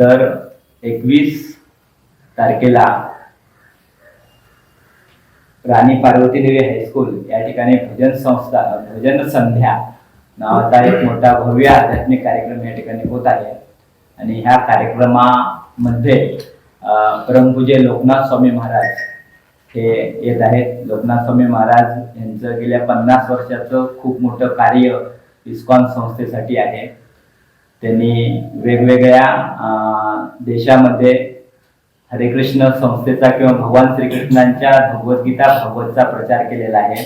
तर एकवीस तारखेला राणी पार्वती देवी हायस्कूल या ठिकाणी भजन संस्था भजन संध्या नावाचा एक मोठा भव्य आध्यात्मिक कार्यक्रम या ठिकाणी होत आहे. आणि ह्या कार्यक्रमामध्ये परमपूजे लोकनाथ स्वामी महाराज हे येत आहेत. लोकनाथ स्वामी महाराज यांचं गेल्या पन्नास वर्षाचं खूप मोठं कार्य इस्कॉन संस्थेसाठी आहे. त्यांनी वेगवेगळ्या देशामध्ये हरे कृष्ण संस्थेचा किंवा भगवान श्रीकृष्णांच्या भगवद्गीता भगवतचा प्रचार केलेला आहे.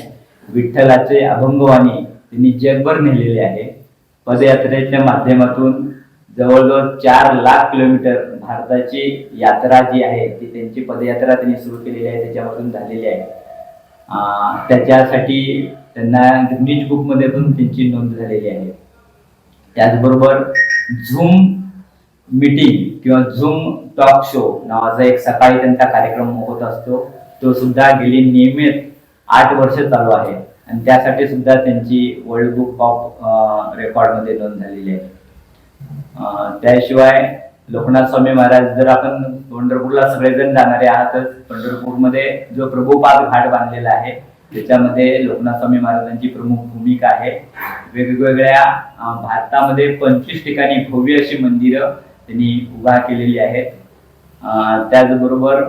विठ्ठलाचे अभंगवाणी त्यांनी जगभर नेलेले आहे. पदयात्रेच्या माध्यमातून जवळजवळ चार लाख किलोमीटर भारताची यात्रा जी आहे ती त्यांची पदयात्रा त्यांनी सुरू केलेली आहे त्याच्यामधून झालेली आहे. त्याच्यासाठी त्यांना गिनीज बुकमध्ये पण त्यांची नोंद झालेली आहे. त्याचबरोबर झूम मीटिंग किंवा झूम टॉक शो नावाचा एक सकाळी त्यांचा कार्यक्रम होत असतो. तो सुद्धा गेली नियमित आठ वर्ष चालू आहे. आणि त्यासाठी सुद्धा त्यांची वर्ल्ड बुक ऑफ रेकॉर्डमध्ये नोंद झालेली आहे. त्याशिवाय लोकनाथ स्वामी महाराज जर आपण पंढरपूरला सगळेजण जाणारे आहातच पंढरपूरमध्ये जो प्रभुपाद घाट बांधलेला आहे त्याच्यामध्ये लोकनाथ स्वामी महाराजांची प्रमुख भूमिका आहे. वेगवेगळ्या भारतामध्ये पंचवीस ठिकाणी भव्य अशी मंदिरं त्यांनी उभा केलेली आहेत. त्याचबरोबर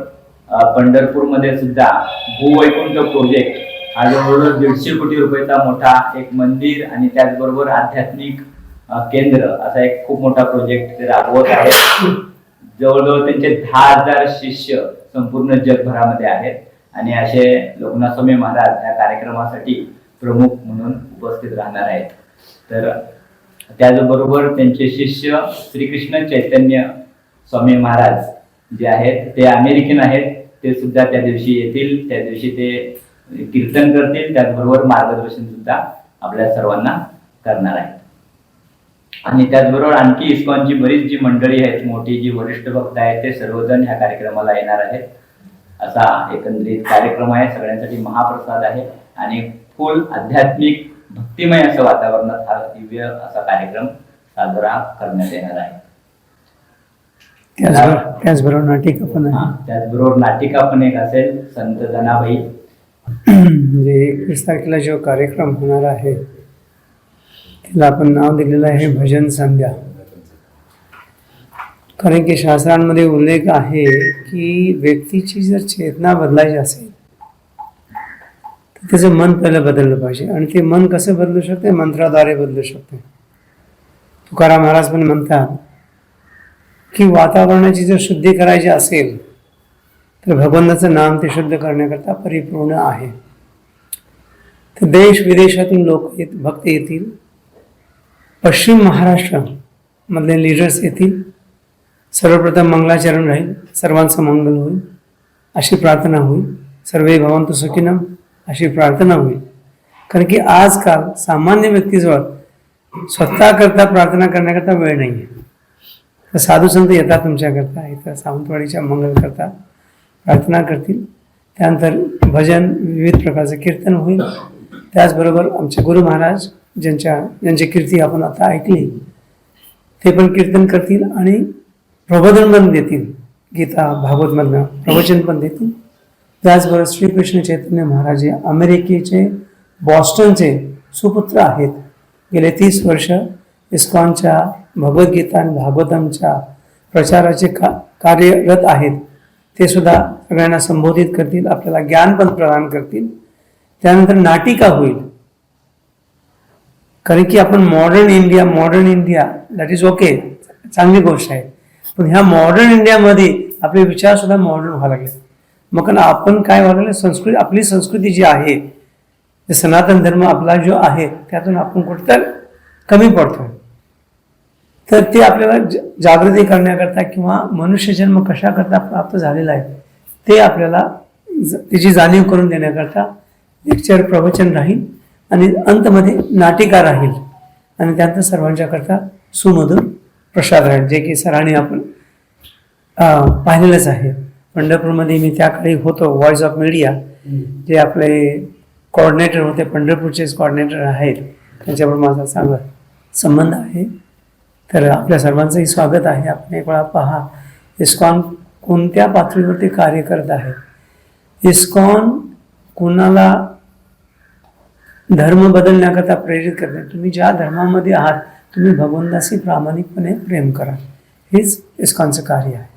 पंढरपूरमध्ये सुद्धा भूवैकुंठ प्रोजेक्ट हा जवळजवळ दीडशे कोटी रुपयाचा मोठा एक मंदिर आणि त्याचबरोबर आध्यात्मिक केंद्र असा एक खूप मोठा प्रोजेक्ट ते राबवत आहेत. जवळजवळ त्यांचे दहा हजार शिष्य संपूर्ण जगभरामध्ये आहेत. आणि असे लोकनाथ स्वामी महाराज या कार्यक्रमासाठी प्रमुख म्हणून उपस्थित राहणार आहेत. तर त्याचबरोबर त्यांचे शिष्य श्रीकृष्ण चैतन्य स्वामी महाराज जे आहेत ते अमेरिकन आहेत ते सुद्धा त्या दिवशी येतील त्या दिवशी ते कीर्तन करतील त्याचबरोबर मार्गदर्शन सुद्धा आपल्या सर्वांना करणार आहेत. आणि त्याचबरोबर आणखी इस्कॉनची बरीच जी मंडळी आहेत मोठी जी वरिष्ठ भक्त आहेत ते सर्वजण ह्या कार्यक्रमाला येणार आहेत. असा एकंदरीत कार्यक्रम आहे. सगळ्यांसाठी महाप्रसाद आहे आणि फुल आध्यात्मिक भक्तिमय असं वातावरणात हा दिव्य असा कार्यक्रम साजरा करण्यात येणार आहे. त्याचबरोबर नाटिका पण हा, त्याचबरोबर नाटिका पण एक असेल संत जनाबाई. म्हणजे एकवीस तारखेला जो कार्यक्रम होणार आहे त्याला आपण नाव दिलेलं आहे भजन संध्या. कारण की शास्त्रांमध्ये उल्लेख आहे की व्यक्तीची जर चेतना बदलायची असेल तर त्याचं मन पहिलं बदललं पाहिजे आणि ते मन कसं बदलू शकते? मंत्राद्वारे बदलू शकते. तुकाराम महाराज पण म्हणतात की वातावरणाची जर शुद्धी करायची असेल तर भगवंताचं नाम ते शुद्ध करण्याकरता परिपूर्ण आहे. तर देश विदेशातून लोक येत भक्त येतील. पश्चिम महाराष्ट्र मधले लिडर्स येतील. सर्वप्रथम मंगलाचरण राहील सर्वांचं मंगल होईल अशी प्रार्थना होईल. सर्वे भवंतु सुखीनम अशी प्रार्थना होईल. कारण की आजकाल सामान्य व्यक्तीजवळ स्वतःकरता प्रार्थना करण्याकरता वेळ नाही आहे तर साधू संत येतात तुमच्याकरता इथं सावंतवाडीच्या मंगलकरता प्रार्थना करतील. त्यानंतर भजन विविध प्रकारचं कीर्तन होईल. त्याचबरोबर आमचे गुरु महाराज ज्यांच्या ज्यांची कीर्ती आपण आता ऐकली ते पण कीर्तन करतील आणि प्रबोधन पण देतील. गीता भागवतमधनं प्रवचन पण देतील. त्याचबरोबर श्रीकृष्ण चैतन्य महाराज हे अमेरिकेचे बॉस्टनचे सुपुत्र आहेत. गेले तीस वर्ष इस्कॉनच्या भगवद्गीता आणि भागवतमच्या प्रचाराचे का कार्यरत आहेत. ते सुद्धा सगळ्यांना संबोधित करतील आपल्याला ज्ञान पण प्रदान करतील. त्यानंतर नाटिका होईल. कारण की आपण modern India modern India that is okay चांगली गोष्ट आहे. पण ह्या मॉडर्न इंडियामध्ये आपले विचार सुद्धा मॉडर्न व्हायला लागले. मग कारण आपण काय व्हायला संस्कृती आपली संस्कृती जी आहे जे सनातन धर्म आपला जो आहे त्यातून आपण कुठं कमी पडतो. तर ते आपल्याला जागृती करण्याकरता किंवा मनुष्य जन्म कशाकरता प्राप्त झालेला आहे ते आपल्याला त्याची जाणीव करून देण्याकरता लेक्चर प्रवचन राहील आणि अंतमध्ये नाटिका राहील. आणि त्यानंतर सर्वांच्याकरता सुमधुर प्रसाद राहील जे की सरांनी आपण पाहिलेलंच आहे. पंढरपूरमध्ये मी त्या काळी होतो व्हॉइस ऑफ मीडिया जे आपले कॉर्डिनेटर होते पंढरपूरचेच कॉर्डिनेटर आहेत त्यांच्याबरोबर माझा चांगला संबंध आहे. तर आपल्या सर्वांचंही स्वागत आहे. आपण एक वेळा पहा इस्कॉन कोणत्या पातळीवरती कार्य करत आहे? इस्कॉन कुणाला धर्म बदलण्याकरता प्रेरित करते तुम्ही ज्या धर्मामध्ये आहात तुम्ही भगवंताशी प्रामाणिकपणे प्रेम करा. हेच इस्कॉनचं कार्य आहे.